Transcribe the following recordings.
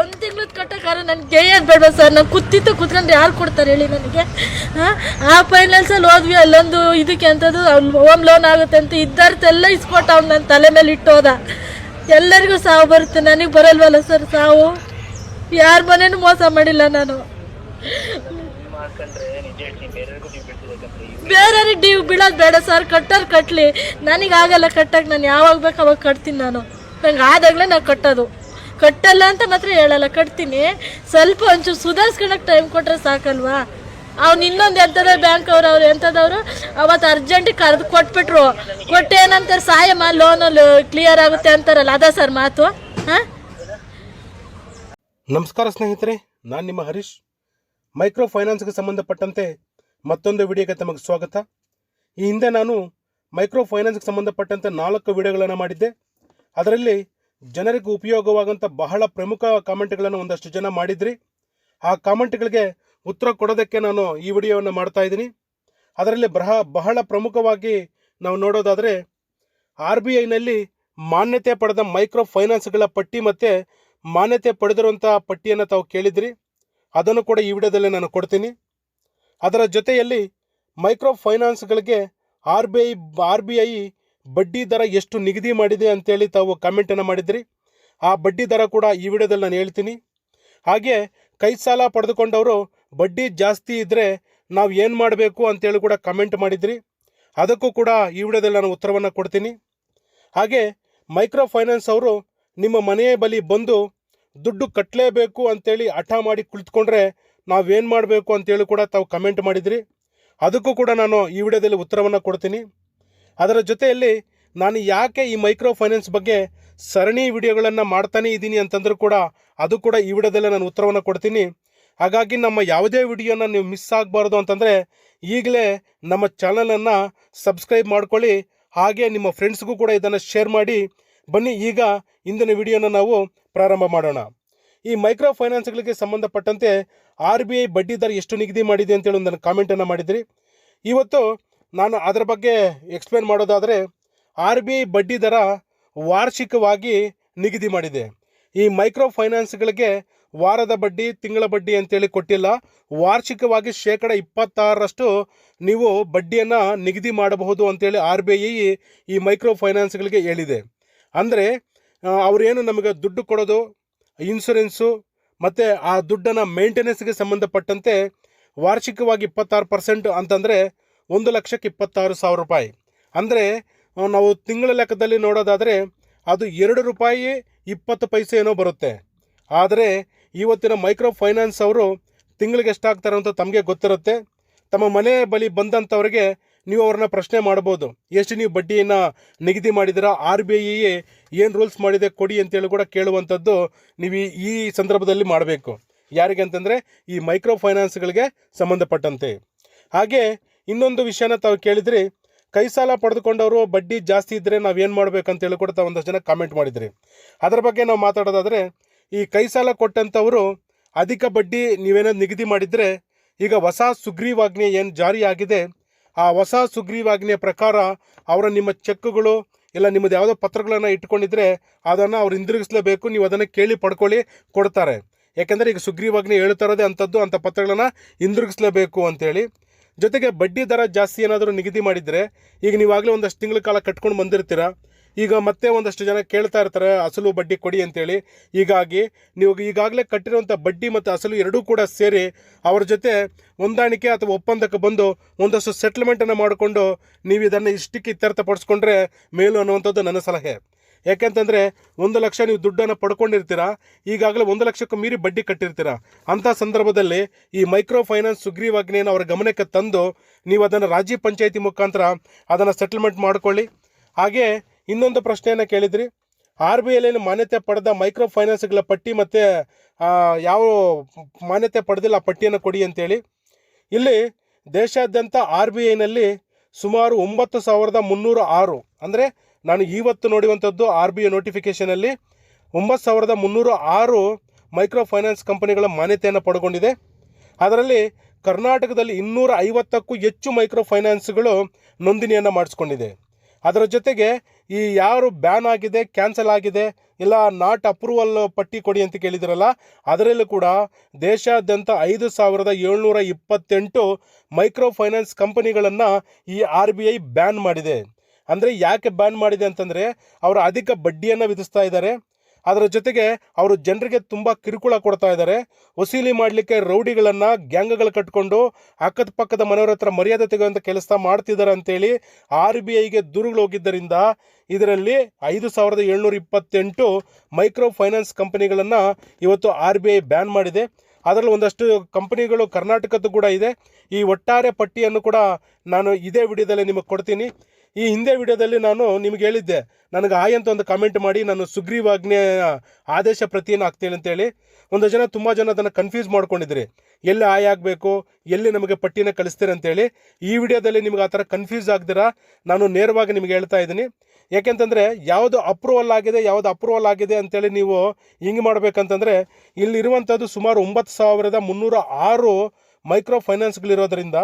ಒಂದು ತಿಂಗಳು ಕಟ್ಟಕ್ಕಾರ ನನಗೆ ಗೇಯದ್ ಬೇಡ ಸರ್? ನಾನು ಕುತ್ತಿತ್ತು ಕುತ್ಕೊಂಡ್ರೆ ಯಾರು ಕೊಡ್ತಾರೆ ಹೇಳಿ ನನಗೆ? ಆ ಫೈನಾನ್ಸಲ್ಲಿ ಹೋದ್ವಿ, ಅಲ್ಲೊಂದು ಇದಕ್ಕೆ ಅಂತದ್ದು ಹೋಮ್ ಲೋನ್ ಆಗುತ್ತೆ ಅಂತ ಇದ್ದಾರ್ದೆಲ್ಲ ಇಸ್ಕೊಟ್ಟ ಅವ್ನು ನನ್ನ ತಲೆ ಮೇಲೆ ಇಟ್ಟು ಹೋದ. ಎಲ್ಲರಿಗೂ ಸಾವು ಬರುತ್ತೆ, ನನಗೆ ಬರಲ್ವಲ್ಲ ಸರ್ ಸಾವು? ಯಾರ ಮನೇನು ಮೋಸ ಮಾಡಿಲ್ಲ ನಾನು. ಬೇರೆಯವ್ರಿಗೂ ನೀವು ಬೀಳೋದು ಬೇಡ ಸರ್, ಕಟ್ಟೋರು ಕಟ್ಟಲಿ ನನಗೆ ಆಗಲ್ಲ ಕಟ್ಟಕ್ಕೆ ನಾನು ಯಾವಾಗ ಬೇಕು ಅವಾಗ ಕಟ್ತೀನಿ ನಾನು. ನಂಗೆ ಆದಾಗಲೇ ನಾನು ಕಟ್ಟೋದು. ಕಟ್ಟಲ್ಲ ಅಂತ ಮಾತ್ರ ಹೇಳಲ್ಲ, ಕಟ್ತೀನಿ. ಸ್ವಲ್ಪ ಒಂಚೂರು ಸುಧಾರಿಸ್ಕೊಳಕ್ಕೆ ಟೈಮ್ ಕೊಟ್ಟರೆ ಸಾಕಲ್ವಾ? ಅವ್ನು ಇನ್ನೊಂದು ಎಂಥದ ಬ್ಯಾಂಕ್ ಅವ್ರು ಅವ್ರು ಎಂಥದವ್ರು ಅವತ್ತು ಅರ್ಜೆಂಟಿಗೆ ಕರೆದು ಕೊಟ್ಬಿಟ್ರು. ಕೊಟ್ಟು ಏನಂತಾರೆ ಸಾಯಮ್ಮ ಲೋನಲ್ಲಿ ಕ್ಲಿಯರ್ ಆಗುತ್ತೆ ಅಂತಾರಲ್ಲ, ಅದ ಸರ್ ಮಾತು? ಹಾಂ? ನಮಸ್ಕಾರ ಸ್ನೇಹಿತರೆ, ನಾನು ನಿಮ್ಮ ಹರೀಶ್. ಮೈಕ್ರೋ ಫೈನಾನ್ಸ್ಗೆ ಸಂಬಂಧಪಟ್ಟಂತೆ ಮತ್ತೊಂದು ವಿಡಿಯೋಗೆ ತಮಗೆ ಸ್ವಾಗತ. ಈ ಹಿಂದೆ ನಾನು ಮೈಕ್ರೋ ಫೈನಾನ್ಸ್ಗೆ ಸಂಬಂಧಪಟ್ಟಂತೆ ನಾಲ್ಕು ವಿಡಿಯೋಗಳನ್ನು ಮಾಡಿದ್ದೆ. ಅದರಲ್ಲಿ ಜನರಿಗೆ ಉಪಯೋಗವಾಗುವಂಥ ಬಹಳ ಪ್ರಮುಖ ಕಾಮೆಂಟ್ಗಳನ್ನು ಒಂದಷ್ಟು ಜನ ಮಾಡಿದ್ರಿ. ಆ ಕಾಮೆಂಟ್ಗಳಿಗೆ ಉತ್ತರ ಕೊಡೋದಕ್ಕೆ ನಾನು ಈ ವಿಡಿಯೋವನ್ನು ಮಾಡ್ತಾ ಇದ್ದೀನಿ. ಅದರಲ್ಲಿ ಬ್ರಹ ಬಹಳ ಪ್ರಮುಖವಾಗಿ ನಾವು ನೋಡೋದಾದರೆ, ಆರ್ ಬಿ ಐನಲ್ಲಿ ಮಾನ್ಯತೆ ಪಡೆದ ಮೈಕ್ರೋ ಫೈನಾನ್ಸ್ಗಳ ಪಟ್ಟಿ ಮತ್ತು ಮಾನ್ಯತೆ ಪಡೆದಿರುವಂಥ ಪಟ್ಟಿಯನ್ನು ತಾವು ಕೇಳಿದ್ರಿ. ಅದನ್ನು ಕೂಡ ಈ ವಿಡಿಯೋದಲ್ಲಿ ನಾನು ಕೊಡ್ತೀನಿ. ಅದರ ಜೊತೆಯಲ್ಲಿ micro ಫೈನಾನ್ಸ್ಗಳಿಗೆ R B I, R B I ಬಡ್ಡಿ ದರ ಎಷ್ಟು ನಿಗದಿ ಮಾಡಿದೆ ಅಂತೇಳಿ ತಾವು ಕಮೆಂಟನ್ನು ಮಾಡಿದ್ರಿ. ಆ ಬಡ್ಡಿ ದರ ಕೂಡ ಈ ವಿಡಿಯೋದಲ್ಲಿ ನಾನು ಹೇಳ್ತೀನಿ. ಹಾಗೆ ಕೈ ಸಾಲ ಪಡೆದುಕೊಂಡವರು ಬಡ್ಡಿ ಜಾಸ್ತಿ ಇದ್ದರೆ ನಾವು ಏನು ಮಾಡಬೇಕು ಅಂತೇಳಿ ಕೂಡ ಕಮೆಂಟ್ ಮಾಡಿದ್ರಿ. ಅದಕ್ಕೂ ಕೂಡ ಈ ವಿಡಿಯೋದಲ್ಲಿ ನಾನು ಉತ್ತರವನ್ನು ಕೊಡ್ತೀನಿ. ಹಾಗೆ ಮೈಕ್ರೋ ಫೈನಾನ್ಸ್ ಅವರು ನಿಮ್ಮ ಮನೆಯ ಬಳಿ ಬಂದು ದುಡ್ಡು ಕಟ್ಟಲೇಬೇಕು ಅಂತೇಳಿ ಹಠ ಮಾಡಿ ಕುಳಿತುಕೊಂಡ್ರೆ ನಾವೇನು ಮಾಡಬೇಕು ಅಂತೇಳಿ ಕೂಡ ತಾವು ಕಮೆಂಟ್ ಮಾಡಿದ್ರಿ. ಅದಕ್ಕೂ ಕೂಡ ನಾನು ಈ ವಿಡಿಯೋದಲ್ಲಿ ಉತ್ತರವನ್ನು ಕೊಡ್ತೀನಿ. ಅದರ ಜೊತೆಯಲ್ಲಿ ನಾನು ಯಾಕೆ ಈ ಮೈಕ್ರೋ ಫೈನಾನ್ಸ್ ಬಗ್ಗೆ ಸರಣಿ ವಿಡಿಯೋಗಳನ್ನು ಮಾಡ್ತಾನೇ ಇದ್ದೀನಿ ಅಂತಂದರೂ ಕೂಡ ಅದು ಕೂಡ ಈ ವಿಡಿಯೋದಲ್ಲೇ ನಾನು ಉತ್ತರವನ್ನು ಕೊಡ್ತೀನಿ. ಹಾಗಾಗಿ ನಮ್ಮ ಯಾವುದೇ ವಿಡಿಯೋನ ನೀವು ಮಿಸ್ ಆಗಬಾರ್ದು ಅಂತಂದರೆ ಈಗಲೇ ನಮ್ಮ ಚಾನಲನ್ನು ಸಬ್ಸ್ಕ್ರೈಬ್ ಮಾಡ್ಕೊಳ್ಳಿ. ಹಾಗೆ ನಿಮ್ಮ ಫ್ರೆಂಡ್ಸ್ಗೂ ಕೂಡ ಇದನ್ನು ಶೇರ್ ಮಾಡಿ. ಬನ್ನಿ, ಈಗ ಇಂದಿನ ವಿಡಿಯೋನ ನಾವು ಪ್ರಾರಂಭ ಮಾಡೋಣ. ಈ ಮೈಕ್ರೋ ಫೈನಾನ್ಸ್ಗಳಿಗೆ ಸಂಬಂಧಪಟ್ಟಂತೆ ಆರ್ ಬಿ ಐ ಬಡ್ಡಿ ದರ ಎಷ್ಟು ನಿಗದಿ ಮಾಡಿದೆ ಅಂತೇಳಿ ಒಂದು ಕಾಮೆಂಟನ್ನು ಮಾಡಿದ್ರಿ. ಇವತ್ತು ನಾನು ಅದರ ಬಗ್ಗೆ ಎಕ್ಸ್ಪ್ಲೇನ್ ಮಾಡೋದಾದರೆ ಆರ್ ಬಿ ಐ ಬಡ್ಡಿ ದರ ವಾರ್ಷಿಕವಾಗಿ ನಿಗದಿ ಮಾಡಿದೆ. ಈ ಮೈಕ್ರೋ ಫೈನಾನ್ಸ್ಗಳಿಗೆ ವಾರದ ಬಡ್ಡಿ, ತಿಂಗಳ ಬಡ್ಡಿ ಅಂತೇಳಿ ಕೊಟ್ಟಿಲ್ಲ. ವಾರ್ಷಿಕವಾಗಿ ಶೇಕಡ ಇಪ್ಪತ್ತಾರರಷ್ಟು ನೀವು ಬಡ್ಡಿಯನ್ನು ನಿಗದಿ ಮಾಡಬಹುದು ಅಂತೇಳಿ ಆರ್ ಬಿ ಐ ಈ ಮೈಕ್ರೋ ಫೈನಾನ್ಸ್ಗಳಿಗೆ ಹೇಳಿದೆ. ಅಂದರೆ ಅವರೇನು ನಮಗೆ ದುಡ್ಡು ಕೊಡೋದು, ಇನ್ಸೂರೆನ್ಸು ಮತ್ತು ಆ ದುಡ್ಡನ್ನು ಮೇಂಟೆನೆನ್ಸ್ಗೆ ಸಂಬಂಧಪಟ್ಟಂತೆ ವಾರ್ಷಿಕವಾಗಿ ಇಪ್ಪತ್ತಾರು ಪರ್ಸೆಂಟ್ ಅಂತಂದರೆ ಒಂದು ಲಕ್ಷಕ್ಕೆ ಇಪ್ಪತ್ತಾರು ಸಾವಿರ ರೂಪಾಯಿ. ಅಂದರೆ ನಾವು ತಿಂಗಳ ಲೆಕ್ಕದಲ್ಲಿ ನೋಡೋದಾದರೆ, ಅದು ಎರಡು ರೂಪಾಯಿ ಇಪ್ಪತ್ತು ಪೈಸೆ ಏನೋ ಬರುತ್ತೆ. ಆದರೆ, ಇವತ್ತಿನ ಮೈಕ್ರೋ ಫೈನಾನ್ಸ್ ಅವರು ತಿಂಗಳಿಗೆ ಎಷ್ಟಾಗ್ತಾರೆ ಅಂತ ತಮಗೆ ಗೊತ್ತಿರುತ್ತೆ. ತಮ್ಮ ಮನೆ ಬಳಿ ಬಂದಂಥವ್ರಿಗೆ ನೀವು ಅವ್ರನ್ನ ಪ್ರಶ್ನೆ ಮಾಡ್ಬೋದು. ಎಷ್ಟು ನೀವು ಬಡ್ಡಿಯನ್ನು ನಿಗದಿ ಮಾಡಿದಿರಾ ಆರ್ ಬಿ ಐ ಏನು ರೂಲ್ಸ್ ಮಾಡಿದೆ ಕೊಡಿ ಅಂತೇಳಿ ಕೂಡ ಕೇಳುವಂಥದ್ದು ನೀವು ಈ- ಸಂದರ್ಭದಲ್ಲಿ ಮಾಡಬೇಕು. ಯಾರಿಗೆ ಅಂತಂದರೆ, ಈ ಮೈಕ್ರೋ ಫೈನಾನ್ಸ್ಗಳಿಗೆ ಸಂಬಂಧಪಟ್ಟಂತೆ. ಹಾಗೆ ಇನ್ನೊಂದು ವಿಷಯನ ತಾವು ಕೇಳಿದ್ರಿ, ಕೈ ಸಾಲ ಪಡೆದುಕೊಂಡವರು ಬಡ್ಡಿ ಜಾಸ್ತಿ ಇದ್ದರೆ ನಾವೇನು ಅಂತ ತಾವು ಒಂದಷ್ಟು ಜನ ಕಾಮೆಂಟ್ ಮಾಡಿದ್ರಿ. ಅದರ ಬಗ್ಗೆ ನಾವು ಮಾತಾಡೋದಾದರೆ, ಈ ಕೈ ಸಾಲ ಕೊಟ್ಟಂಥವರು ಅಧಿಕ ಬಡ್ಡಿ ನೀವೇನೋ ನಿಗದಿ ಮಾಡಿದರೆ, ಈಗ ಹೊಸ ಸುಗ್ರೀವಾಜ್ಞೆ ಏನು ಜಾರಿಯಾಗಿದೆ ಆ ಹೊಸ ಸುಗ್ರೀವಾಜ್ಞೆ ಪ್ರಕಾರ ಅವರ ನಿಮ್ಮ ಚೆಕ್ಗಳು ಇಲ್ಲ ನಿಮ್ಮದು ಯಾವುದೋ ಪತ್ರಗಳನ್ನು ಇಟ್ಕೊಂಡಿದ್ರೆ ಅದನ್ನು ಅವ್ರು ಹಿಂದಿರುಗಿಸ್ಲೇಬೇಕು, ನೀವು ಅದನ್ನು ಕೇಳಿ ಪಡ್ಕೊಳ್ಳಿ ಕೊಡ್ತಾರೆ. ಯಾಕೆಂದರೆ ಈಗ ಸುಗ್ರೀವಾಜ್ಞೆ ಹೇಳ್ತಾ ಇರೋದೇ ಅಂಥದ್ದು, ಅಂಥ ಪತ್ರಗಳನ್ನು ಹಿಂದಿರುಗಿಸ್ಲೇಬೇಕು ಅಂತೇಳಿ ಜೊತೆಗೆ ಬಡ್ಡಿ ದರ ಜಾಸ್ತಿ ಏನಾದರೂ ನಿಗದಿ ಮಾಡಿದರೆ, ಈಗ ನೀವಾಗಲೇ ಒಂದಷ್ಟು ತಿಂಗಳ ಕಾಲ ಕಟ್ಕೊಂಡು ಬಂದಿರ್ತೀರ? ಈಗ ಮತ್ತೆ ಒಂದಷ್ಟು ಜನ ಕೇಳ್ತಾ ಇರ್ತಾರೆ, ಅಸಲು ಬಡ್ಡಿ ಕೊಡಿ ಅಂತೇಳಿ. ಹೀಗಾಗಿ ನೀವು ಈಗಾಗಲೇ ಕಟ್ಟಿರುವಂಥ ಬಡ್ಡಿ ಮತ್ತು ಅಸಲು ಎರಡೂ ಕೂಡ ಸೇರಿ ಅವ್ರ ಜೊತೆ ಹೊಂದಾಣಿಕೆ ಅಥವಾ ಒಪ್ಪಂದಕ್ಕೆ ಬಂದು ಒಂದಷ್ಟು ಸೆಟ್ಲ್ಮೆಂಟನ್ನು ಮಾಡಿಕೊಂಡು ನೀವು ಇದನ್ನು ಇಷ್ಟಕ್ಕೆ ಇತ್ಯರ್ಥಪಡಿಸ್ಕೊಂಡ್ರೆ ಮೇಲು ಅನ್ನುವಂಥದ್ದು ನನ್ನ ಸಲಹೆ. ಯಾಕೆಂತಂದರೆ ಒಂದು ಲಕ್ಷ ನೀವು ದುಡ್ಡನ್ನು ಪಡ್ಕೊಂಡಿರ್ತೀರ, ಈಗಾಗಲೇ ಒಂದು ಲಕ್ಷಕ್ಕೂ ಮೀರಿ ಬಡ್ಡಿ ಕಟ್ಟಿರ್ತೀರ. ಅಂಥ ಸಂದರ್ಭದಲ್ಲಿ ಈ ಮೈಕ್ರೋ ಫೈನಾನ್ಸ್ ಸುಗ್ರೀವಾಜ್ಞೆಯನ್ನು ಅವರ ಗಮನಕ್ಕೆ ತಂದು ನೀವು ಅದನ್ನು ರಾಜ್ಯ ಪಂಚಾಯಿತಿ ಮುಖಾಂತರ ಅದನ್ನು ಸೆಟಲ್ಮೆಂಟ್ ಮಾಡ್ಕೊಳ್ಳಿ. ಹಾಗೆ ಇನ್ನೊಂದು ಪ್ರಶ್ನೆಯನ್ನು ಕೇಳಿದ್ರಿ. ಆರ್ ಬಿ ಐಲಿ ಮಾನ್ಯತೆ ಪಡೆದ ಮೈಕ್ರೋ ಫೈನಾನ್ಸ್ಗಳ ಪಟ್ಟಿ ಮತ್ತು ಯಾವ ಮಾನ್ಯತೆ ಪಡೆದಿಲ್ಲ ಆ ಪಟ್ಟಿಯನ್ನು ಕೊಡಿ ಅಂತೇಳಿ. ಇಲ್ಲಿ ದೇಶಾದ್ಯಂತ ಆರ್ ಬಿ ಐನಲ್ಲಿ ಸುಮಾರು ಒಂಬತ್ತು ಸಾವಿರದ ಮುನ್ನೂರ ಆರು, ಅಂದರೆ ನಾನು ಇವತ್ತು ನೋಡುವಂಥದ್ದು ಆರ್ ಬಿ ಐ ನೋಟಿಫಿಕೇಷನಲ್ಲಿ ಒಂಬತ್ತು ಸಾವಿರದ ಮುನ್ನೂರ ಆರು ಮೈಕ್ರೋ ಫೈನಾನ್ಸ್ ಕಂಪನಿಗಳ ಮಾನ್ಯತೆಯನ್ನು ಪಡ್ಕೊಂಡಿದೆ ಅದರಲ್ಲಿ ಕರ್ನಾಟಕದಲ್ಲಿ ಇನ್ನೂರ ಐವತ್ತಕ್ಕೂ ಹೆಚ್ಚು ಮೈಕ್ರೋ ಫೈನಾನ್ಸ್ಗಳು ನೋಂದಣಿಯನ್ನು ಮಾಡಿಸ್ಕೊಂಡಿದೆ. ಅದರ ಜೊತೆಗೆ ಈ ಯಾರು ಬ್ಯಾನ್ ಆಗಿದೆ ಕ್ಯಾನ್ಸಲ್ ಆಗಿದೆ, ಇಲ್ಲ ನಾಟ್ ಅಪ್ರೂವಲ್ ಪಟ್ಟಿ ಕೊಡಿ ಅಂತ ಕೇಳಿದ್ರಲ್ಲ, ಅದರಲ್ಲೂ ಕೂಡ ದೇಶಾದ್ಯಂತ ಐದು ಸಾವಿರದ ಏಳ್ನೂರ ಇಪ್ಪತ್ತೆಂಟು ಮೈಕ್ರೋ ಫೈನಾನ್ಸ್ ಕಂಪನಿಗಳನ್ನು ಈ ಆರ್ ಬಿ ಐ ಬ್ಯಾನ್ ಮಾಡಿದೆ. ಅಂದರೆ ಯಾಕೆ ಬ್ಯಾನ್ ಮಾಡಿದೆ ಅಂತಂದರೆ ಅವರು ಅಧಿಕ ಬಡ್ಡಿಯನ್ನು ವಿಧಿಸ್ತಾ ಇದ್ದಾರೆ. ಅದರ ಜೊತೆಗೆ ಅವರು ಜನರಿಗೆ ತುಂಬ ಕಿರುಕುಳ ಕೊಡ್ತಾ ಇದ್ದಾರೆ. ವಸೂಲಿ ಮಾಡಲಿಕ್ಕೆ ರೌಡಿಗಳನ್ನು ಗ್ಯಾಂಗ್ಗಳು ಕಟ್ಕೊಂಡು ಅಕ್ಕದ ಪಕ್ಕದ ಮನೆಯವರ ಹತ್ರ ಮರ್ಯಾದೆ ತೆಗೆಯುವಂಥ ಕೆಲಸ ಮಾಡ್ತಿದ್ದಾರೆ ಅಂತೇಳಿ ಆರ್ ಬಿ ಐಗೆ ದೂರುಗಳು ಹೋಗಿದ್ದರಿಂದ ಇದರಲ್ಲಿ ಐದು ಸಾವಿರದ ಏಳ್ನೂರ ಇಪ್ಪತ್ತೆಂಟು ಮೈಕ್ರೋ ಫೈನಾನ್ಸ್ ಕಂಪನಿಗಳನ್ನು ಇವತ್ತು ಆರ್ ಬಿ ಐ ಬ್ಯಾನ್ ಮಾಡಿದೆ. ಅದರಲ್ಲಿ ಒಂದಷ್ಟು ಕಂಪನಿಗಳು ಕರ್ನಾಟಕದ್ದು ಕೂಡ ಇದೆ. ಈ ಒಟ್ಟಾರೆ ಪಟ್ಟಿಯನ್ನು ಕೂಡ ನಾನು ಇದೇ ವಿಡಿಯೋದಲ್ಲಿ ನಿಮಗೆ ಕೊಡ್ತೀನಿ. ಈ ಹಿಂದೆ ವಿಡಿಯೋದಲ್ಲಿ ನಾನು ನಿಮ್ಗೆ ಹೇಳಿದ್ದೆ, ನನಗೆ ಆಯ್ ಅಂತ ಒಂದು ಕಾಮೆಂಟ್ ಮಾಡಿ, ನಾನು ಸುಗ್ರೀವಾಜ್ಞೆ ಆದೇಶ ಪ್ರತಿಯನ್ನು ಹಾಕ್ತೇನೆ ಅಂತೇಳಿ ಒಂದು ಜನ ತುಂಬ ಜನ ಅದನ್ನು ಕನ್ಫ್ಯೂಸ್ ಮಾಡ್ಕೊಂಡಿದ್ರಿ. ಎಲ್ಲಿ ಆಯ್ ಆಗಬೇಕು, ಎಲ್ಲಿ ನಮಗೆ ಪಟ್ಟಿನ ಕಳಿಸ್ತೀರ ಅಂತೇಳಿ ಈ ವಿಡಿಯೋದಲ್ಲಿ ನಿಮ್ಗೆ ಆ ಥರ ಕನ್ಫ್ಯೂಸ್ ಆಗ್ದಿರಾ, ನಾನು ನೇರವಾಗಿ ನಿಮ್ಗೆ ಹೇಳ್ತಾ ಇದ್ದೀನಿ. ಯಾಕೆಂತಂದರೆ, ಯಾವುದು ಅಪ್ರೂವಲ್ ಆಗಿದೆ, ಯಾವುದು ಅಪ್ರೂವಲ್ ಆಗಿದೆ ಅಂತೇಳಿ ನೀವು ಹಿಂಗೆ ಮಾಡಬೇಕಂತಂದರೆ, ಇಲ್ಲಿರುವಂಥದ್ದು ಸುಮಾರು ಒಂಬತ್ತು ಸಾವಿರದ ಮುನ್ನೂರ ಆರು ಮೈಕ್ರೋ ಫೈನಾನ್ಸ್ಗಳಿರೋದ್ರಿಂದ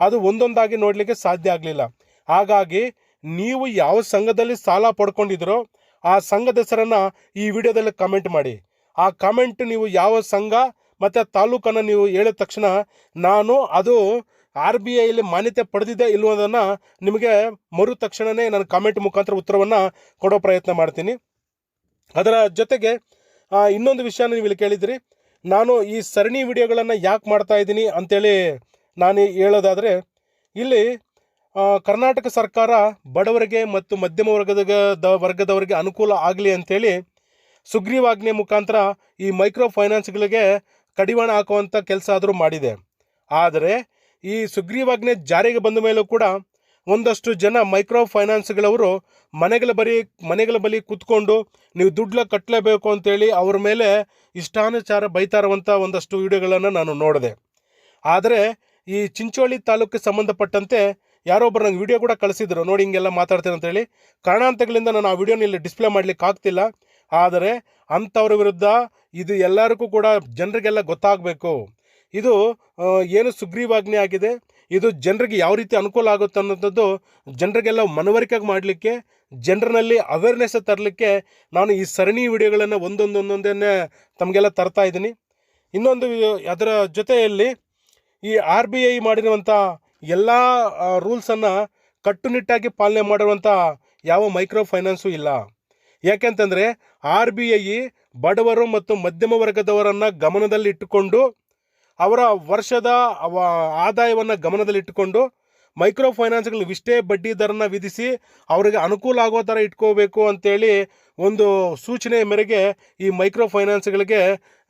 ಅದು ಒಂದೊಂದಾಗಿ ನೋಡಲಿಕ್ಕೆ ಸಾಧ್ಯ ಆಗಲಿಲ್ಲ. ಹಾಗಾಗಿ ನೀವು ಯಾವ ಸಂಘದಲ್ಲಿ ಸಾಲ ಪಡ್ಕೊಂಡಿದ್ರೋ ಆ ಸಂಘದ ಹೆಸರನ್ನು ಈ ವಿಡಿಯೋದಲ್ಲಿ ಕಮೆಂಟ್ ಮಾಡಿ. ಆ ಕಮೆಂಟ್ ನೀವು ಯಾವ ಸಂಘ ಮತ್ತು ತಾಲೂಕನ್ನು ನೀವು ಹೇಳಿದ ತಕ್ಷಣ ನಾನು ಅದು ಆರ್ ಬಿ ಐಲಿ ಮಾನ್ಯತೆ ಪಡೆದಿದೆ ಇಲ್ವೋದನ್ನು ನಿಮಗೆ ಮರು ತಕ್ಷಣವೇ ನಾನು ಕಾಮೆಂಟ್ ಮುಖಾಂತರ ಉತ್ತರವನ್ನು ಕೊಡೋ ಪ್ರಯತ್ನ ಮಾಡ್ತೀನಿ. ಅದರ ಜೊತೆಗೆ ಇನ್ನೊಂದು ವಿಷಯನ ನೀವು ಇಲ್ಲಿ ಕೇಳಿದ್ರಿ. ನಾನು ಈ ಸರಣಿ ವಿಡಿಯೋಗಳನ್ನು ಯಾಕೆ ಮಾಡ್ತಾ ಇದ್ದೀನಿ ಅಂತೇಳಿ ನಾನು ಹೇಳೋದಾದರೆ, ಇಲ್ಲಿ ಕರ್ನಾಟಕ ಸರ್ಕಾರ ಬಡವರಿಗೆ ಮತ್ತು ಮಧ್ಯಮ ವರ್ಗದ ವರ್ಗದವರಿಗೆ ಅನುಕೂಲ ಆಗಲಿ ಅಂಥೇಳಿ ಸುಗ್ರೀವಾಜ್ಞೆ ಮುಖಾಂತರ ಈ ಮೈಕ್ರೋ ಫೈನಾನ್ಸ್ಗಳಿಗೆ ಕಡಿವಾಣ ಹಾಕುವಂಥ ಕೆಲಸ ಆದರೂ ಮಾಡಿದೆ. ಆದರೆ ಈ ಸುಗ್ರೀವಾಜ್ಞೆ ಜಾರಿಗೆ ಬಂದ ಮೇಲೂ ಕೂಡ ಒಂದಷ್ಟು ಜನ ಮೈಕ್ರೋ ಫೈನಾನ್ಸ್ಗಳವರು ಮನೆಗಳ ಬರಿ, ಮನೆಗಳ ಬಳಿ ಕೂತ್ಕೊಂಡು ನೀವು ದುಡ್ಲ ಕಟ್ಟಲೇಬೇಕು ಅಂತೇಳಿ ಅವ್ರ ಮೇಲೆ ಇಷ್ಟಾನುಚಾರ ಬೈತಾ ಇರುವಂಥ ಒಂದಷ್ಟು ವಿಡಿಯೋಗಳನ್ನು ನಾನು ನೋಡಿದೆ. ಆದರೆ ಈ ಚಿಂಚೋಳಿ ತಾಲೂಕಿಗೆ ಸಂಬಂಧಪಟ್ಟಂತೆ ಯಾರೊಬ್ಬರು ನಂಗೆ ವಿಡಿಯೋ ಕೂಡ ಕಳಿಸಿದ್ರು. ನೋಡಿ ಹಿಂಗೆಲ್ಲ ಮಾತಾಡ್ತೀನಿ ಅಂತೇಳಿ ಕಾರಣಾಂತಗಳಿಂದ ನಾನು ಆ ವಿಡಿಯೋನ ಇಲ್ಲಿ ಡಿಸ್ಪ್ಲೇ ಮಾಡಲಿಕ್ಕೆ ಆಗ್ತಿಲ್ಲ. ಆದರೆ ಅಂಥವ್ರ ವಿರುದ್ಧ ಇದು ಎಲ್ಲರಿಗೂ ಕೂಡ ಜನರಿಗೆಲ್ಲ ಗೊತ್ತಾಗಬೇಕು. ಇದು ಏನು ಸುಗ್ರೀವಾಜ್ಞೆ ಆಗಿದೆ? ಇದು ಜನರಿಗೆ ಯಾವ ರೀತಿ ಅನುಕೂಲ ಆಗುತ್ತೆ ಅನ್ನೋಂಥದ್ದು ಜನರಿಗೆಲ್ಲ ಮನವರಿಕೆ ಮಾಡಲಿಕ್ಕೆ ಜನರಲ್ಲಿ ಅವೇರ್ನೆಸ್ ತರಲಿಕ್ಕೆ ನಾನು ಈ ಸರಣಿ ವಿಡಿಯೋಗಳನ್ನು ಒಂದೊಂದು ಒಂದೊಂದನ್ನೇ ತಮಗೆಲ್ಲ ತರ್ತಾ ಇದ್ದೀನಿ. ಇನ್ನೊಂದು, ಅದರ ಜೊತೆಯಲ್ಲಿ ಈ ಆರ್ ಬಿ ಐ ಮಾಡಿರುವಂಥ ಎಲ್ಲ ರೂಲ್ಸನ್ನು ಕಟ್ಟುನಿಟ್ಟಾಗಿ ಪಾಲನೆ ಮಾಡಿರುವಂಥ ಯಾವ ಮೈಕ್ರೋ ಫೈನಾನ್ಸು ಇಲ್ಲ. ಯಾಕೆಂತಂದರೆ ಆರ್ ಬಿ ಐ ಬಡವರು ಮತ್ತು ಮಧ್ಯಮ ವರ್ಗದವರನ್ನು ಗಮನದಲ್ಲಿಟ್ಟುಕೊಂಡು ಅವರ ವರ್ಷದ, ಅವ, ಆದಾಯವನ್ನು ಗಮನದಲ್ಲಿಟ್ಟುಕೊಂಡು ಮೈಕ್ರೋ ಫೈನಾನ್ಸ್ಗಳು ಇಷ್ಟೇ ಬಡ್ಡಿ ದರನ ವಿಧಿಸಿ ಅವರಿಗೆ ಅನುಕೂಲ ಆಗೋ ಥರ ಇಟ್ಕೋಬೇಕು ಅಂತೇಳಿ ಒಂದು ಸೂಚನೆ ಮೇರೆಗೆ ಈ ಮೈಕ್ರೋ ಫೈನಾನ್ಸ್ಗಳಿಗೆ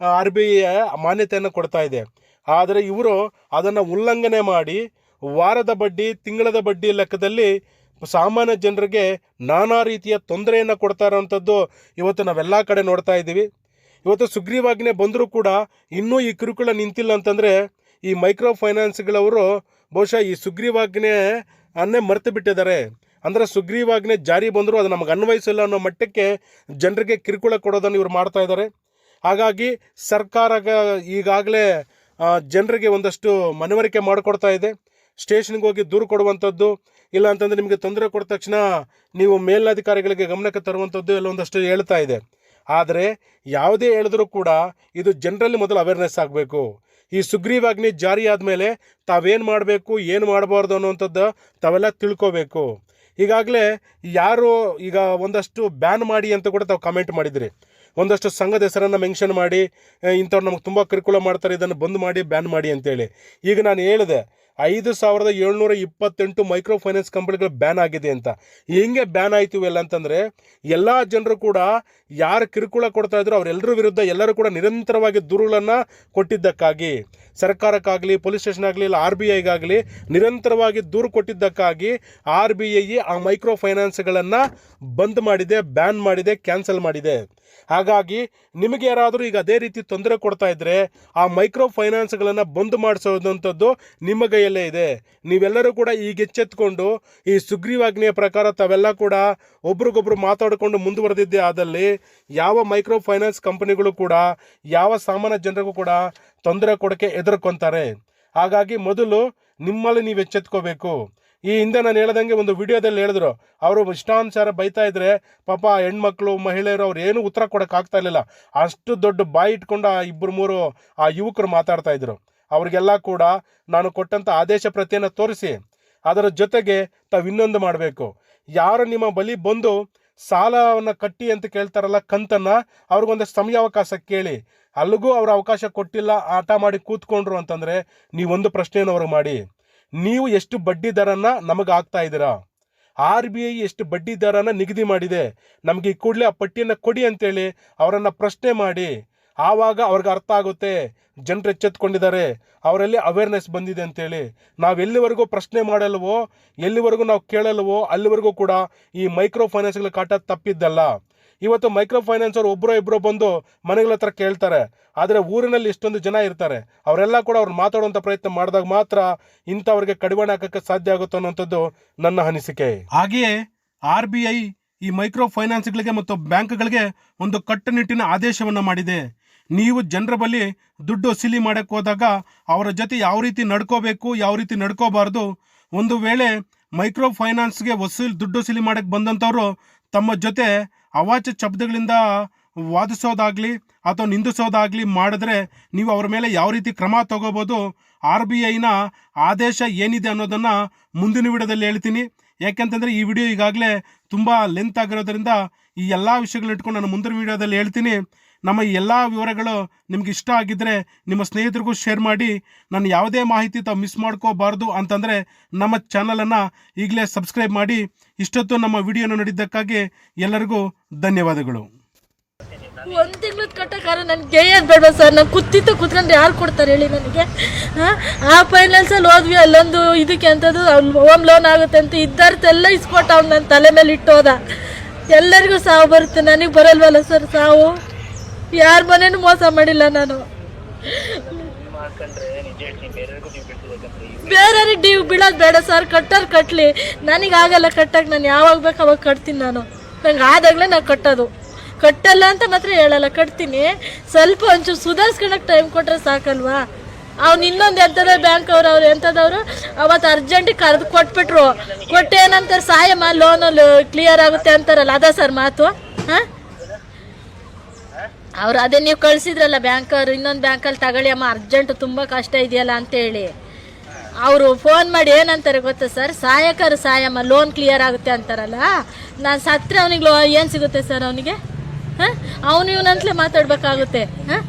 ಆರ್ ಬಿ ಐ ಮಾನ್ಯತೆಯನ್ನು ಕೊಡ್ತಾ ಇದೆ. ಆದರೆ ಇವರು ಅದನ್ನು ಉಲ್ಲಂಘನೆ ಮಾಡಿ ವಾರದ ಬಡ್ಡಿ, ತಿಂಗಳದ ಬಡ್ಡಿ ಲೆಕ್ಕದಲ್ಲಿ ಸಾಮಾನ್ಯ ಜನರಿಗೆ ನಾನಾ ರೀತಿಯ ತೊಂದರೆಯನ್ನು ಕೊಡ್ತಾ ಇರೋವಂಥದ್ದು ಇವತ್ತು ನಾವೆಲ್ಲ ಕಡೆ ನೋಡ್ತಾ ಇದ್ದೀವಿ. ಇವತ್ತು ಸುಗ್ರೀವಾಜ್ಞೆ ಬಂದರೂ ಕೂಡ ಇನ್ನೂ ಈ ಕಿರುಕುಳ ನಿಂತಿಲ್ಲ ಅಂತಂದರೆ ಈ ಮೈಕ್ರೋ ಫೈನಾನ್ಸ್ಗಳವರು ಬಹುಶಃ ಈ ಸುಗ್ರೀವಾಜ್ಞೆ ಅನ್ನೇ ಮರೆತು ಬಿಟ್ಟಿದ್ದಾರೆ. ಅಂದರೆ ಸುಗ್ರೀವಾಜ್ಞೆ ಜಾರಿ ಬಂದರೂ ಅದು ನಮಗೆ ಅನ್ವಯಿಸಿಲ್ಲ ಅನ್ನೋ ಮಟ್ಟಕ್ಕೆ ಜನರಿಗೆ ಕಿರುಕುಳ ಕೊಡೋದನ್ನು ಇವರು ಮಾಡ್ತಾ ಇದ್ದಾರೆ. ಹಾಗಾಗಿ ಸರ್ಕಾರ ಈಗಾಗಲೇ ಜನರಿಗೆ ಒಂದಷ್ಟು ಮನವರಿಕೆ ಮಾಡಿಕೊಡ್ತಾ ಇದೆ. ಸ್ಟೇಷನ್ಗೆ ಹೋಗಿ ದೂರು ಕೊಡುವಂಥದ್ದು ಇಲ್ಲ ಅಂತಂದರೆ ನಿಮಗೆ ತೊಂದರೆ ಕೊಟ್ಟ ತಕ್ಷಣ ನೀವು ಮೇಲಧಿಕಾರಿಗಳಿಗೆ ಗಮನಕ್ಕೆ ತರುವಂಥದ್ದು ಎಲ್ಲ ಒಂದಷ್ಟು ಹೇಳ್ತಾ ಇದೆ. ಆದರೆ ಯಾವುದೇ ಹೇಳಿದ್ರೂ ಕೂಡ ಇದು ಜನರಲ್ಲಿ ಮೊದಲು ಅವೇರ್ನೆಸ್ ಆಗಬೇಕು. ಈ ಸುಗ್ರೀವಾಜ್ಞೆ ಜಾರಿ ಆದಮೇಲೆ ತಾವೇನು ಮಾಡಬೇಕು ಏನು ಮಾಡಬಾರ್ದು ಅನ್ನುವಂಥದ್ದು ತಾವೆಲ್ಲ ತಿಳ್ಕೋಬೇಕು. ಈಗಾಗಲೇ ಯಾರು ಈಗ ಒಂದಷ್ಟು ಬ್ಯಾನ್ ಮಾಡಿ ಅಂತ ಕೂಡ ತಾವು ಕಮೆಂಟ್ ಮಾಡಿದ್ರಿ. ಒಂದಷ್ಟು ಸಂಘದ ಹೆಸರನ್ನು ಮೆನ್ಷನ್ ಮಾಡಿ "ಏ, ಇಂಥವ್ರು ನಮಗೆ ತುಂಬ ಕಿರುಕುಳ ಮಾಡ್ತಾರೆ ಇದನ್ನು ಬಂದ್ ಮಾಡಿ ಬ್ಯಾನ್ ಮಾಡಿ ಅಂತೇಳಿ. ಈಗ ನಾನು ಹೇಳಿದೆ ಐದು ಸಾವಿರದ ಏಳ್ನೂರ ಇಪ್ಪತ್ತೆಂಟು ಮೈಕ್ರೋ ಫೈನಾನ್ಸ್ ಕಂಪನಿಗಳು ಬ್ಯಾನ್ ಆಗಿದೆ ಅಂತ. ಹೆಂಗೆ ಬ್ಯಾನ್ ಆಯ್ತು ಇವೆಲ್ಲ ಅಂತಂದರೆ, ಎಲ್ಲ ಜನರು ಕೂಡ ಯಾರು ಕಿರುಕುಳ ಕೊಡ್ತಾ ಇದ್ರು ಅವರೆಲ್ಲರ ವಿರುದ್ಧ ಎಲ್ಲರೂ ಕೂಡ ನಿರಂತರವಾಗಿ ದೂರುಗಳನ್ನು ಕೊಟ್ಟಿದ್ದಕ್ಕಾಗಿ, ಸರ್ಕಾರಕ್ಕಾಗಲಿ, ಪೊಲೀಸ್ ಸ್ಟೇಷನ್ ಆಗಲಿ, ಇಲ್ಲ ಆರ್ ಬಿ ಐಗಾಗಲಿ ನಿರಂತರವಾಗಿ ದೂರು ಕೊಟ್ಟಿದ್ದಕ್ಕಾಗಿ ಆರ್ ಬಿ ಐ ಆ ಮೈಕ್ರೋ ಫೈನಾನ್ಸ್ಗಳನ್ನು ಬಂದ್ ಮಾಡಿದೆ, ಬ್ಯಾನ್ ಮಾಡಿದೆ, ಕ್ಯಾನ್ಸಲ್ ಮಾಡಿದೆ. ಹಾಗಾಗಿ ನಿಮಗೆ ಯಾರಾದರೂ ಈಗ ಅದೇ ರೀತಿ ತೊಂದರೆ ಕೊಡ್ತಾ ಇದ್ದರೆ ಆ ಮೈಕ್ರೋ ಫೈನಾನ್ಸ್ಗಳನ್ನು ಬಂದ್ ಮಾಡಿಸೋದಂಥದ್ದು ನಿಮ್ಮ ಕೈಯಲ್ಲೇ ಇದೆ. ನೀವೆಲ್ಲರೂ ಕೂಡ ಈಗ ಎಚ್ಚೆತ್ಕೊಂಡು ಈ ಸುಗ್ರೀವಾಜ್ಞೆಯ ಪ್ರಕಾರ ತಾವೆಲ್ಲ ಕೂಡ ಒಬ್ರಿಗೊಬ್ರು ಮಾತಾಡಿಕೊಂಡು ಮುಂದುವರೆದಿದ್ದೇ ಆದಲ್ಲಿ ಯಾವ ಮೈಕ್ರೋ ಫೈನಾನ್ಸ್ ಕಂಪನಿಗಳು ಕೂಡ, ಯಾವ ಸಾಮಾನ್ಯ ಜನರಿಗೂ ಕೂಡ ತೊಂದರೆ ಕೊಡೋಕ್ಕೆ ಎದುರುಕೊಂತಾರೆ ಹಾಗಾಗಿ ಮೊದಲು ನಿಮ್ಮಲ್ಲಿ ನೀವು ಎಚ್ಚೆತ್ಕೋಬೇಕು. ಈ ಹಿಂದೆ ನಾನು ಹೇಳ್ದಂಗೆ ಒಂದು ವಿಡಿಯೋದಲ್ಲಿ ಹೇಳಿದ್ರು. ಅವರು ಇಷ್ಟಾನುಸಾರ ಬೈತಾ ಇದ್ರೆ ಪಾಪ ಹೆಣ್ಮಕ್ಳು, ಮಹಿಳೆಯರು ಅವ್ರು ಏನು ಉತ್ತರ ಕೊಡೋಕ್ಕಾಗ್ತಾ ಇರಲಿಲ್ಲ. ಅಷ್ಟು ದೊಡ್ಡ ಬಾಯಿ ಇಟ್ಕೊಂಡು ಆ ಇಬ್ಬರು ಮೂರು ಆ ಯುವಕರು ಮಾತಾಡ್ತಾ ಇದ್ರು. ಅವ್ರಿಗೆಲ್ಲ ಕೂಡ ನಾನು ಕೊಟ್ಟಂಥ ಆದೇಶ ಪ್ರತಿಯನ್ನು ತೋರಿಸಿ, ಅದರ ಜೊತೆಗೆ ತಾವು ಇನ್ನೊಂದು ಮಾಡಬೇಕು. ಯಾರು ನಿಮ್ಮ ಬಲಿ ಬಂದು ಸಾಲವನ್ನು ಕಟ್ಟಿ ಅಂತ ಕೇಳ್ತಾರಲ್ಲ ಕಂತನ್ನು ಅವ್ರಿಗೊಂದು ಸಮಯಾವಕಾಶ ಕೇಳಿ. ಅಲ್ಲಿಗೂ ಅವ್ರ ಅವಕಾಶ ಕೊಟ್ಟಿಲ್ಲ, ಆಟ ಮಾಡಿ ಕೂತ್ಕೊಂಡ್ರು ಅಂತಂದ್ರೆ ನೀವೊಂದು ಪ್ರಶ್ನೆಯನ್ನು ಅವ್ರಿಗೆ ಮಾಡಿ. ನೀವು ಎಷ್ಟು ಬಡ್ಡಿ ದರನ ನಮಗೆ ಆಗ್ತಾ ಇದ್ದೀರಾ? ಆರ್ ಬಿ ಐ ಎಷ್ಟು ಬಡ್ಡಿ ದರನ ನಿಗದಿ ಮಾಡಿದೆ? ನಮಗೆ ಈ ಕೂಡಲೇ ಆ ಪಟ್ಟಿಯನ್ನು ಕೊಡಿ ಅಂತೇಳಿ ಅವರನ್ನು ಪ್ರಶ್ನೆ ಮಾಡಿ. ಆವಾಗ ಅವ್ರಿಗೆ ಅರ್ಥ ಆಗುತ್ತೆ. ಜನರು ಎಚ್ಚೆತ್ಕೊಂಡಿದ್ದಾರೆ. ಅವರಲ್ಲಿ ಅವೇರ್ನೆಸ್ ಬಂದಿದೆ ಅಂತೇಳಿ. ನಾವು ಎಲ್ಲಿವರೆಗೂ ಪ್ರಶ್ನೆ ಮಾಡಲ್ವೋ, ಎಲ್ಲಿವರೆಗೂ ನಾವು ಕೇಳಲ್ವೋ, ಅಲ್ಲಿವರೆಗೂ ಕೂಡ ಈ ಮೈಕ್ರೋ ಫೈನಾನ್ಸ್ಗಳ ಕಾಟ ತಪ್ಪಿದ್ದಲ್ಲ. ಇವತ್ತು ಮೈಕ್ರೋ ಫೈನಾನ್ಸ್ ಅವ್ರು ಒಬ್ಬರೋ ಇಬ್ಬರು ಬಂದು ಮನೆಗಳ ಹತ್ರ ಕೇಳ್ತಾರೆ. ಆದರೆ ಊರಿನಲ್ಲಿ ಇಷ್ಟೊಂದು ಜನ ಇರ್ತಾರೆ. ಅವರೆಲ್ಲ ಕೂಡ ಅವ್ರು ಮಾತಾಡುವಂಥ ಪ್ರಯತ್ನ ಮಾಡಿದಾಗ ಮಾತ್ರ ಇಂಥವ್ರಿಗೆ ಕಡಿವಾಣ ಹಾಕಕ್ಕೆ ಸಾಧ್ಯ ಆಗುತ್ತೆ ಅನ್ನೋಂಥದ್ದು ನನ್ನ ಅನಿಸಿಕೆ. ಹಾಗೆಯೇ ಆರ್ ಬಿ ಐ ಈ ಮೈಕ್ರೋ ಫೈನಾನ್ಸ್ಗಳಿಗೆ ಮತ್ತು ಬ್ಯಾಂಕ್ಗಳಿಗೆ ಒಂದು ಕಟ್ಟುನಿಟ್ಟಿನ ಆದೇಶವನ್ನು ಮಾಡಿದೆ. ನೀವು ಜನರ ಬಳಿ ದುಡ್ಡು ವಸೂಲಿ ಮಾಡಕ್ಕೆ ಹೋದಾಗ ಅವರ ಜೊತೆ ಯಾವ ರೀತಿ ನಡ್ಕೋಬೇಕು, ಯಾವ ರೀತಿ ನಡ್ಕೋಬಾರ್ದು, ಒಂದು ವೇಳೆ ಮೈಕ್ರೋ ಫೈನಾನ್ಸ್ಗೆ ವಸೂಲಿ ದುಡ್ಡು ವಸೂಲಿ ಮಾಡಕ್ಕೆ ಬಂದಂಥವ್ರು ತಮ್ಮ ಜೊತೆ ಅವಾಚ್ಯ ಶಬ್ದಗಳಿಂದ ವಾದಿಸೋದಾಗ್ಲಿ ಅಥವಾ ನಿಂದಿಸೋದಾಗಲಿ ಮಾಡಿದ್ರೆ ನೀವು ಅವ್ರ ಮೇಲೆ ಯಾವ ರೀತಿ ಕ್ರಮ ತಗೋಬೋದು, ಆರ್ ಬಿ ಐನ ಆದೇಶ ಏನಿದೆ ಅನ್ನೋದನ್ನು ಮುಂದಿನ ವಿಡಿಯೋದಲ್ಲಿ ಹೇಳ್ತೀನಿ. ಯಾಕೆಂತಂದರೆ ಈ ವಿಡಿಯೋ ಈಗಾಗಲೇ ತುಂಬ ಲೆಂತ್ ಆಗಿರೋದ್ರಿಂದ ಈ ಎಲ್ಲ ವಿಷಯಗಳನ್ನ ಇಟ್ಕೊಂಡು ನಾನು ಮುಂದಿನ ವಿಡಿಯೋದಲ್ಲಿ ಹೇಳ್ತೀನಿ. ನಮ್ಮ ಈ ಎಲ್ಲ ವಿವರಗಳು ನಿಮ್ಗೆ ಇಷ್ಟ ಆಗಿದ್ದರೆ ನಿಮ್ಮ ಸ್ನೇಹಿತರಿಗೂ ಶೇರ್ ಮಾಡಿ. ನಾನು ಯಾವುದೇ ಮಾಹಿತಿ ತಾವು ಮಿಸ್ ಮಾಡ್ಕೋಬಾರ್ದು ಅಂತಂದರೆ ನಮ್ಮ ಚಾನಲನ್ನು ಈಗಲೇ ಸಬ್ಸ್ಕ್ರೈಬ್ ಮಾಡಿ. ಇಷ್ಟೊತ್ತು ನಮ್ಮ ವಿಡಿಯೋನ ನೋಡಿದ್ದಕ್ಕಾಗಿ ಎಲ್ಲರಿಗೂ ಧನ್ಯವಾದಗಳು. ಒಂದು ತಿಂಗ್ಳದ ಕಟ್ಟಕ್ಕಾರ ನಾನು ಗೇಯದ್ ಬೇಡ ಸರ್? ನಾನು ಕುತ್ತಿತ್ತು ಕುತ್ಕೊಂಡು ಯಾರು ಕೊಡ್ತಾರೆ ಹೇಳಿ ನನಗೆ? ಆ ಫೈನಾನ್ಸಲ್ಲಿ ಹೋದ್ವಿ, ಅಲ್ಲೊಂದು ಇದಕ್ಕೆ ಅಂತದ್ದು ಹೋಮ್ ಲೋನ್ ಆಗುತ್ತೆ ಅಂತ ಇದ್ದಾರ್ತೆಲ್ಲ ಇಸ್ಕೊಟ್ಟ ಅವ್ನು ನನ್ನ ತಲೆ ಮೇಲೆ ಇಟ್ಟೋದ ಎಲ್ಲರಿಗೂ ಸಾವು ಬರುತ್ತೆ, ನನಗೆ ಬರಲ್ವಲ್ಲ ಸರ್ ಸಾವು? ಯಾರ ಮನೇನು ಮೋಸ ಮಾಡಿಲ್ಲ ನಾನು. ಬೇರೆಯವ್ರಿಗೂ ನೀವು ಬೀಳೋದು ಬೇಡ ಸರ್, ಕಟ್ಟೋರು ಕಟ್ಟಲಿ ನನಗೆ ಆಗಲ್ಲ ಕಟ್ಟಕ್ಕೆ ನಾನು ಯಾವಾಗ ಬೇಕು ಅವಾಗ ಕಟ್ತೀನಿ ನಾನು. ನಂಗೆ ಆದಾಗಲೇ ನಾನು ಕಟ್ಟೋದು. ಕಟ್ಟಲ್ಲ ಅಂತ ಮಾತ್ರ ಹೇಳಲ್ಲ, ಕಟ್ತೀನಿ. ಸ್ವಲ್ಪ ಒಂಚೂರು ಸುಧಾರಿಸ್ಕೊಳಕ್ಕೆ ಟೈಮ್ ಕೊಟ್ಟರೆ ಸಾಕಲ್ವಾ? ಅವ್ನು ಇನ್ನೊಂದು ಎಂಥದ ಬ್ಯಾಂಕ್ ಅವ್ರು ಅವ್ರು ಎಂಥದವ್ರು ಅವತ್ತು ಅರ್ಜೆಂಟಿಗೆ ಕರೆದು ಕೊಟ್ಬಿಟ್ರು. ಕೊಟ್ಟೇನಂತಾರೆ ಸಾಯಮ್ಮ ಲೋನಲ್ಲಿ ಕ್ಲಿಯರ್ ಆಗುತ್ತೆ ಅಂತಾರಲ್ಲ, ಅದ ಸರ್ ಮಾತು. ಹಾಂ? ಅವ್ರು ಅದೇ ನೀವು ಕಳಿಸಿದ್ರಲ್ಲ ಬ್ಯಾಂಕ್ ಅವ್ರು ಇನ್ನೊಂದು ಬ್ಯಾಂಕಲ್ಲಿ ತಗೊಳ್ಳಿ ಅಮ್ಮ ಅರ್ಜೆಂಟ್ ತುಂಬ ಕಷ್ಟ ಇದೆಯಲ್ಲ ಅಂತೇಳಿ. ಅವರು ಫೋನ್ ಮಾಡಿ ಏನಂತಾರೆ ಗೊತ್ತಾ ಸರ್ ಸಹಾಯಕರು ಸಹಾಯಮ್ಮ ಲೋನ್ ಕ್ಲಿಯರ್ ಆಗುತ್ತೆ ಅಂತಾರಲ್ಲ? ನಾನು ಸತ್ರೆ ಅವನಿಗೆ ಲೋ ಏನು ಸಿಗುತ್ತೆ ಸರ್ ಅವನಿಗೆ? ಹಾಂ? ಅವನು ಇವನಂತಲೇ ಮಾತಾಡ್ಬೇಕಾಗುತ್ತೆ. ಹಾಂ?